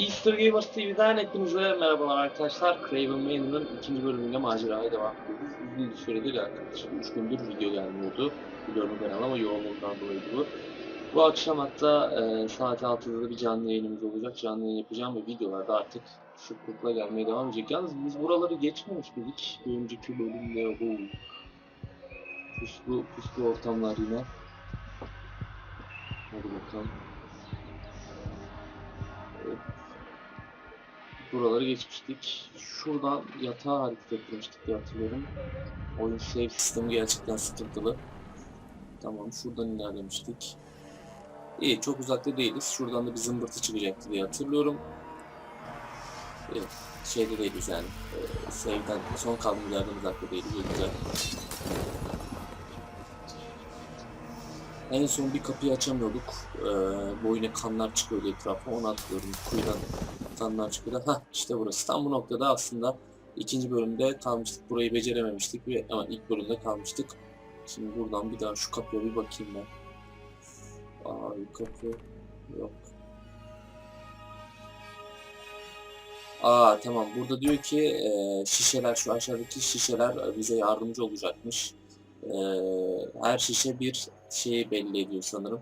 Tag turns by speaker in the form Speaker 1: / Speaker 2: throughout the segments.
Speaker 1: Easter Gamers TV'den hepinize merhabalar arkadaşlar. Craven Manor'ın ikinci bölümüyle maceraya devam ediyoruz. Uzun bir süredir yaklaşık 3 gündür video gelmiyordu. Biliyorum kanal ama yoğunluğundan dolayı bu. Bu akşam hatta e, saat 6'da da bir canlı yayınımız olacak. Canlı yayın yapacağım ve videolarda artık sıklıkla gelmeye devam edecek. Yalnız biz buraları geçmemiş miydik? Bir önceki bölümde bu puslu, puslu ortamlar yine. Hadi bakalım. Buraları geçmiştik. Şuradan yatağa hareket ettirmiştik diye hatırlıyorum. Oyun save sistemi gerçekten sıkıntılı. Tamam şuradan ilerlemiştik. İyi çok uzakta değiliz. Şuradan da bir zımbırtı çıkacaktı diye hatırlıyorum. Evet, şeyde değiliz yani. Ee, save'den son kaldığımız yerden uzakta değiliz. Güzel. En son bir kapıyı açamıyorduk. Ee, bu yine kanlar çıkıyordu etrafa. Onu atlıyorum. Kuyudan kanlar çıkıyordu. Hah işte burası. Tam bu noktada aslında ikinci bölümde kalmıştık. Burayı becerememiştik ve ama ilk bölümde kalmıştık. Şimdi buradan bir daha şu kapıya bir bakayım ben. Abi kapı yok. Aa tamam burada diyor ki e, şişeler şu aşağıdaki şişeler bize yardımcı olacakmış. E, her şişe bir şeyi belli ediyor sanırım.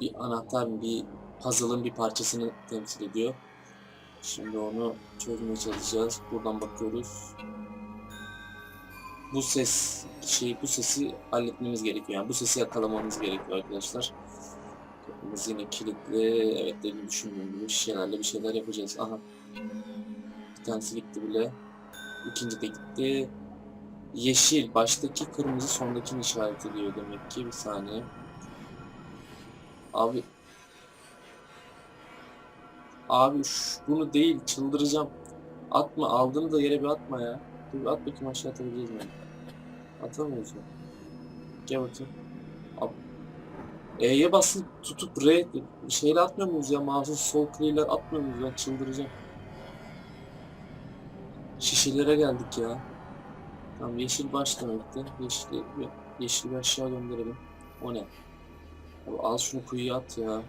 Speaker 1: Bir anahtar, bir puzzle'ın bir parçasını temsil ediyor. Şimdi onu çözmeye çalışacağız. Buradan bakıyoruz. Bu ses şey bu sesi halletmemiz gerekiyor. Yani bu sesi yakalamamız gerekiyor arkadaşlar. Kapımız yine kilitli. Evet dediğimi düşündüğüm gibi şişelerle bir şeyler yapacağız. Aha. Bir tanesi gitti bile. İkinci de gitti. Yeşil. Baştaki kırmızı sondakini işaret ediyor demek ki. Bir saniye. Abi. Abi şu- bunu değil. Çıldıracağım. Atma. Aldığını da yere bir atma ya. Dur at bakayım aşağı atabileceğiz mi? Atamıyoruz mu? Gel bakayım. Ab E'ye basın tutup R şeyle atmıyor muyuz ya? Mouse'un sol kliğiyle atmıyor muyuz? Ben çıldıracağım. Şişelere geldik ya. Tamam yeşil baş demekti. Yeşili, yeşili aşağı gönderelim. O ne? Al şunu kuyuya at ya.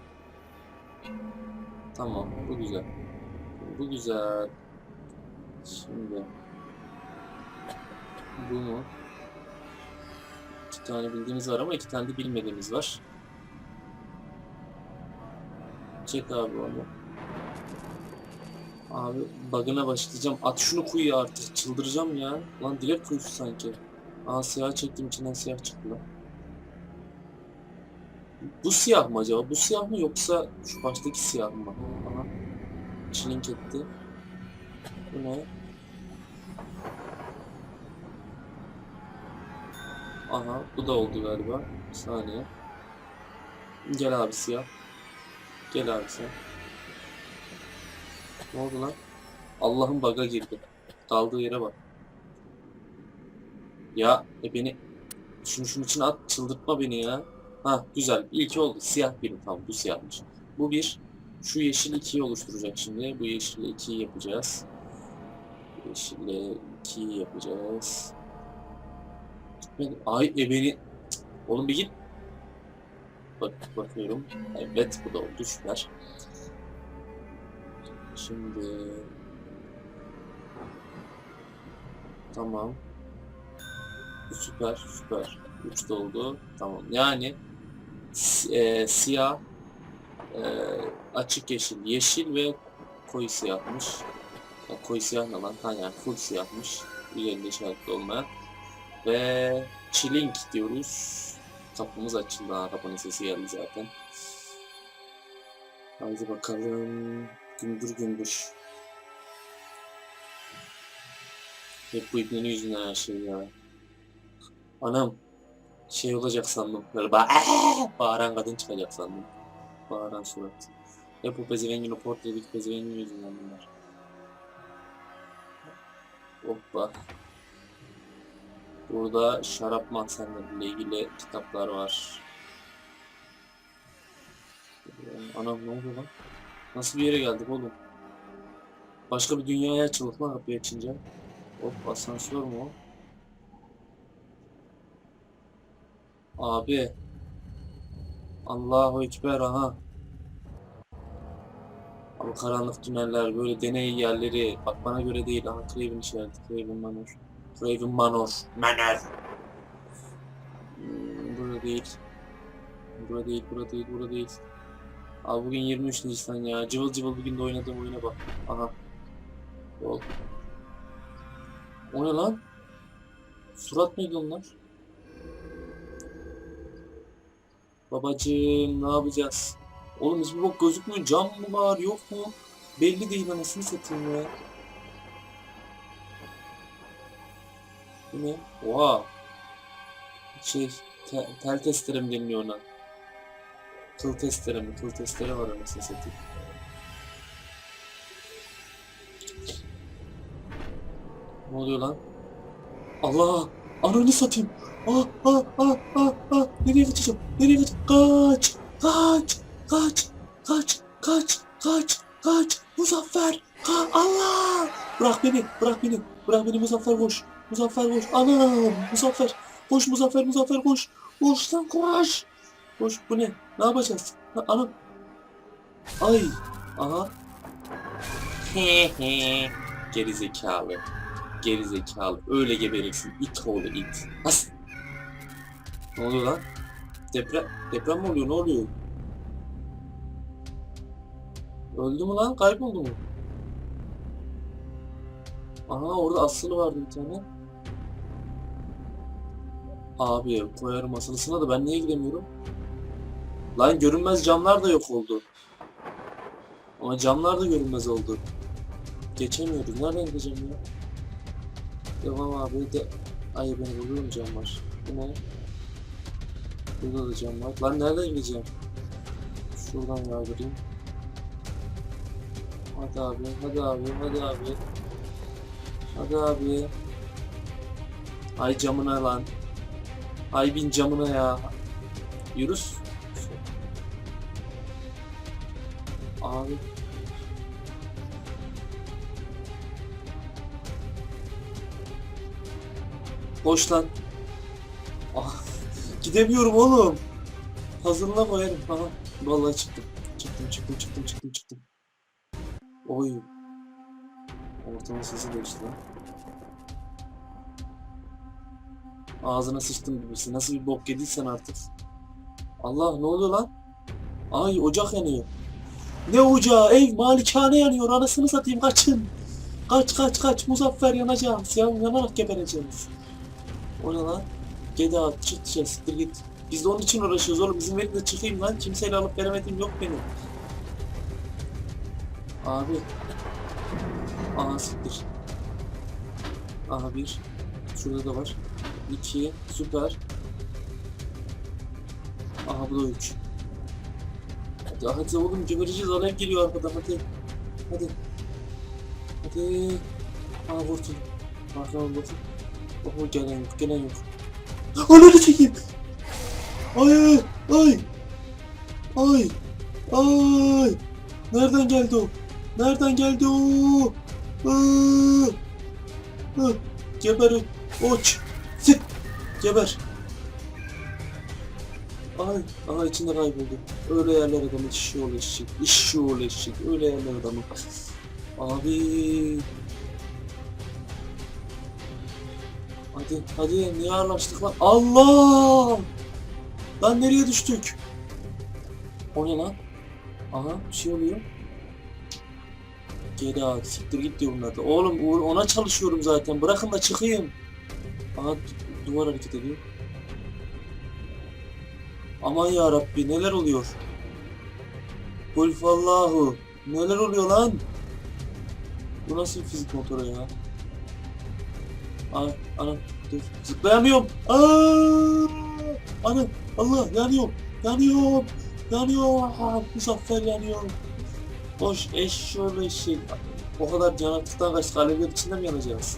Speaker 1: Tamam bu güzel. Bu güzel. Şimdi. Bu mu? İki tane bildiğimiz var ama iki tane de bilmediğimiz var. Çek abi onu. Abi bug'ına başlayacağım. At şunu kuyuya artık. Çıldıracağım ya. Lan direkt kuyusu sanki. Aa siyah çektim içinden siyah çıktı lan. Bu siyah mı acaba? Bu siyah mı yoksa şu baştaki siyah mı? Aha. Çilink etti. Bu ne? Aha bu da oldu galiba. Bir saniye. Gel abi siyah. Gel abi sen. Ne oldu lan? Allah'ın baga girdi. Daldığı yere bak. Ya e beni şunu şunun içine at çıldırtma beni ya. Ha güzel. İlki oldu. Siyah birim tamam bu siyahmış. Bu bir. Şu yeşil ikiyi oluşturacak şimdi. Bu yeşille ikiyi yapacağız. Yeşille ikiyi yapacağız. Gitmedi. Ay e beni. Cık, Oğlum bir git. Bak bakıyorum. Evet bu da oldu süper. Şimdi tamam. Süper süper. 3 oldu. Tamam. Yani e, siyah e, açık yeşil, yeşil ve koyu siyahmış. Ya, koyu siyah ne lan? Ha yani full siyahmış. Üzerinde işaretli olmayan. Ve chilling diyoruz. Kapımız açıldı. Arabanın sesi geldi zaten. Haydi bakalım. Gümbür gümbür. Hep bu ibnenin yüzünden her şey ya. Anam. Şey olacak sandım. Böyle ba bağıran kadın çıkacak sandım. Bağıran surat. Hep bu pezevengin o portredeki pezevengin yüzünden bunlar. Hoppa. Burada şarap mahzenleriyle ilgili kitaplar var. Anam ne oldu lan? Nasıl bir yere geldik oğlum? Başka bir dünyaya açıldık lan kapıyı açınca. Hop asansör mü o? Abi. Allahu Ekber aha. Abi karanlık tüneller, böyle deney yerleri. Bak bana göre değil. Aha Craven işareti. Craven Manor. Craven Manor. Manor. Hmm, burada değil. Burada değil, burada değil, burada değil. Abi bugün 23 Nisan ya. Cıvıl cıvıl bugün de oynadığım oyuna bak. Aha. Yol. O ne lan? Surat mıydı onlar? Babacığım ne yapacağız? Oğlum hiçbir bok gözükmüyor. Cam mı var yok mu? Belli değil anasını satayım ya. Bu ne? Oha. Şey, te- tel testere mi deniliyor ona? Kıl testere mi? Kıl testere var anasını satayım. Ne oluyor lan? Allah! Ananı satayım! Ah ah ah ah ah! Nereye kaçacağım? Nereye kaçacağım? Kaç! Kaç! Kaç! Kaç! Kaç! Kaç! Kaç! Muzaffer! Ka Allah! Bırak beni! Bırak beni! Bırak beni Muzaffer koş! Muzaffer koş! Anam! Muzaffer! Koş Muzaffer! Muzaffer koş! Koş lan koş! Koş bu ne? Ne yapacağız? Ha, anam! Ay! Aha! He he! Geri zekalı. Geri zekalı. Öyle geberirsin. İt oğlu it. As. Ne oluyor lan? Deprem, deprem mi oluyor? Ne oluyor? Öldü mü lan? Kayboldu mu? Aha orada asılı vardı bir tane. Abi koyarım asılısına da ben niye gidemiyorum? Lan görünmez camlar da yok oldu. Ama camlar da görünmez oldu. Geçemiyoruz. Nereden gideceğim ya? Devam abi de... Ay beni buluyor mu cam var? Bu ne? Burada da cam var. Lan nereden gideceğim? Şuradan yardırayım. Hadi abi, hadi abi, hadi abi. Hadi abi. Ay camına lan. Ay bin camına ya. Yürüs. Abi. Boş lan. Ah, gidemiyorum oğlum. Hazırına koyarım. Aha, vallahi çıktım. Çıktım, çıktım, çıktım, çıktım, çıktım. Oy. Ortamın sesi değişti lan. Ağzına sıçtım birisi. Nasıl bir bok yediysen artık. Allah ne oluyor lan? Ay ocak yanıyor. Ne ocağı? Ev malikane yanıyor. Anasını satayım kaçın. Kaç kaç kaç. Muzaffer yanacağız. Yan, yanarak gebereceğiz. O ne lan? Geda çık dışarı siktir git. Biz de onun için uğraşıyoruz oğlum. Bizim de çıkayım lan. Kimseyle alıp veremediğim yok benim. Abi. Aha siktir. Aha bir. Şurada da var. İki. Süper. Aha bu da üç. Hadi, hadi oğlum gebereceğiz. Alev geliyor arkadan hadi. Hadi. Hadi. Aha vursun. Arkadan vursun. Oho gelen yok, gelen yok. Ananı çekeyim. Ay ay. Ay. Ay. Nereden geldi o? Nereden geldi o? Aa! Ah, Geber oç. Sık. Geber. Ay, aha içinde kayboldu. Öyle yerler adamı işi ol eşek. İşi ol eşek. Öyle yerler adamı. Abi. Hadi, hadi niye ağırlaştık lan? Allah! Lan nereye düştük? O ne lan? Aha bir şey oluyor. Geri at, siktir git diyorum zaten. Oğlum Uğur, ona çalışıyorum zaten. Bırakın da çıkayım. Aha du- duvar hareket ediyor. Aman ya Rabbi neler oluyor? Kul fallahu. Neler oluyor lan? Bu nasıl fizik motoru ya? Ana, ana, dur. Zıplayamıyorum. Aa! Ana, Allah, yanıyorum. Yanıyorum. Yanıyorum. Muzaffer yanıyor. Boş eşşoğlu eşek. O kadar yanaklıktan kaçtık. Alevler içinde mi yanacağız?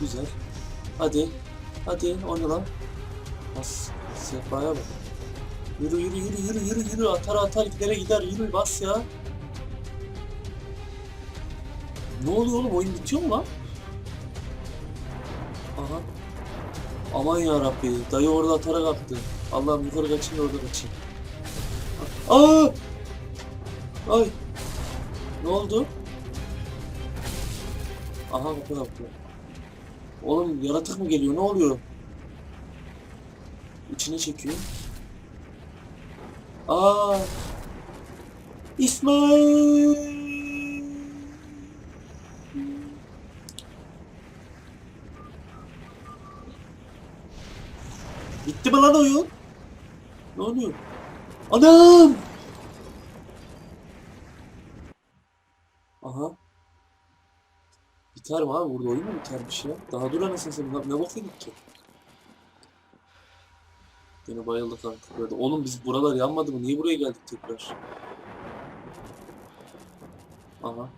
Speaker 1: Güzel. Hadi. Hadi, o ne lan? Bas. Sehpaya bak. Yürü yürü yürü yürü yürü yürü. Atar atar gidere gider. Yürü bas ya. Ne oluyor oğlum? Oyun bitiyor mu lan? Aha. Aman ya Rabbi. Dayı orada atarak attı. Allah'ım yukarı kaçayım da orada kaçayım. Aa! Ay. Ne oldu? Aha kapı yaptı. Oğlum yaratık mı geliyor? Ne oluyor? İçine çekiyor. Aa! İsmail! Lan oyun? Ne oluyor? Anam! Aha. Biter mi abi? Burada oyun mu bitermiş ya? Daha dur anasını satayım. Ne, bok yedik ki? Yine bayıldı kanka. Böyle. Oğlum biz buralar yanmadı mı? Niye buraya geldik tekrar? Aha.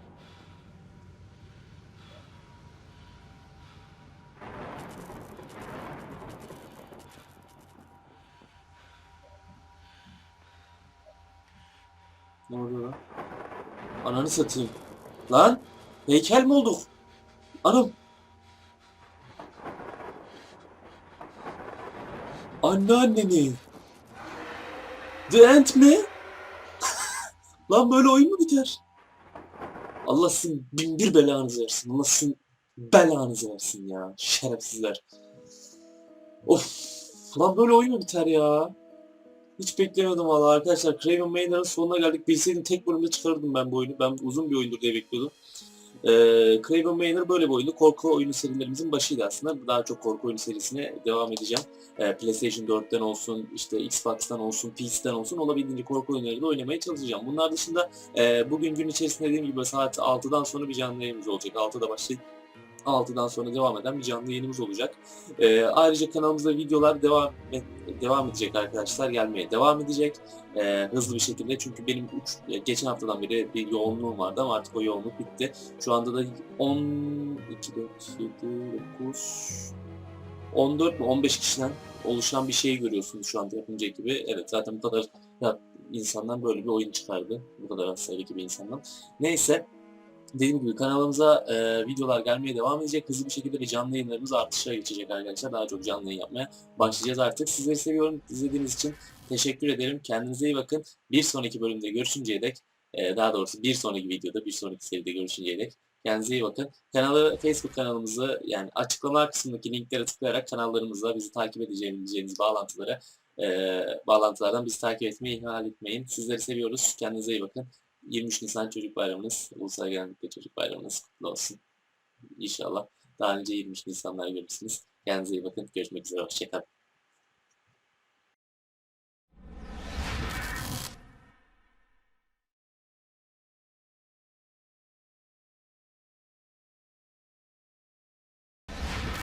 Speaker 1: Ne oluyor lan? Ananı satayım. Lan! Heykel mi olduk? Anam! Anneannemi! The End mi? Lan böyle oyun mu biter? Allah sizin bin bir belanızı versin. Allah sizin belanızı versin ya. Şerefsizler. Of! Lan böyle oyun mu biter ya? Hiç beklemiyordum valla arkadaşlar. Craven Manor'ın sonuna geldik. Bilseydim tek bölümde çıkarırdım ben bu oyunu. Ben uzun bir oyundur diye bekliyordum. Ee, Craven Manor böyle bir oyunu. Korku oyunu serilerimizin başıydı aslında. Daha çok korku oyunu serisine devam edeceğim. Ee, PlayStation 4'ten olsun, işte Xbox'tan olsun, PC'den olsun olabildiğince korku oyunları da oynamaya çalışacağım. Bunlar dışında e, bugün gün içerisinde dediğim gibi saat 6'dan sonra bir canlı yayınımız olacak. 6'da başlayıp 6'dan sonra devam eden bir canlı yayınımız olacak. Ee, ayrıca kanalımızda videolar devam et- devam edecek arkadaşlar. Gelmeye devam edecek. Ee, hızlı bir şekilde çünkü benim üç, geçen haftadan beri bir yoğunluğum vardı ama artık o yoğunluk bitti. Şu anda da 10, 2, 4, 7, 9, 14 mi 15 kişiden oluşan bir şey görüyorsunuz şu anda yapınca gibi. Evet zaten bu kadar insandan böyle bir oyun çıkardı. Bu kadar sayıdaki bir insandan. Neyse dediğim gibi kanalımıza e, videolar gelmeye devam edecek. Hızlı bir şekilde ve canlı yayınlarımız artışa geçecek arkadaşlar. Daha çok canlı yayın yapmaya başlayacağız artık. Sizleri seviyorum. İzlediğiniz için teşekkür ederim. Kendinize iyi bakın. Bir sonraki bölümde görüşünceye dek, e, daha doğrusu bir sonraki videoda, bir sonraki seride görüşünceye dek kendinize iyi bakın. Kanalı, Facebook kanalımızı yani açıklama kısmındaki linklere tıklayarak kanallarımızda bizi takip edeceğiniz bağlantıları e, bağlantılardan bizi takip etmeyi ihmal etmeyin. Sizleri seviyoruz. Kendinize iyi bakın. 23 Nisan Çocuk Bayramınız, Ulusal Egemenlikte Çocuk Bayramınız kutlu olsun. İnşallah daha önce 23 Nisanlar görürsünüz. Kendinize iyi bakın. Görüşmek üzere. Hoşçakalın.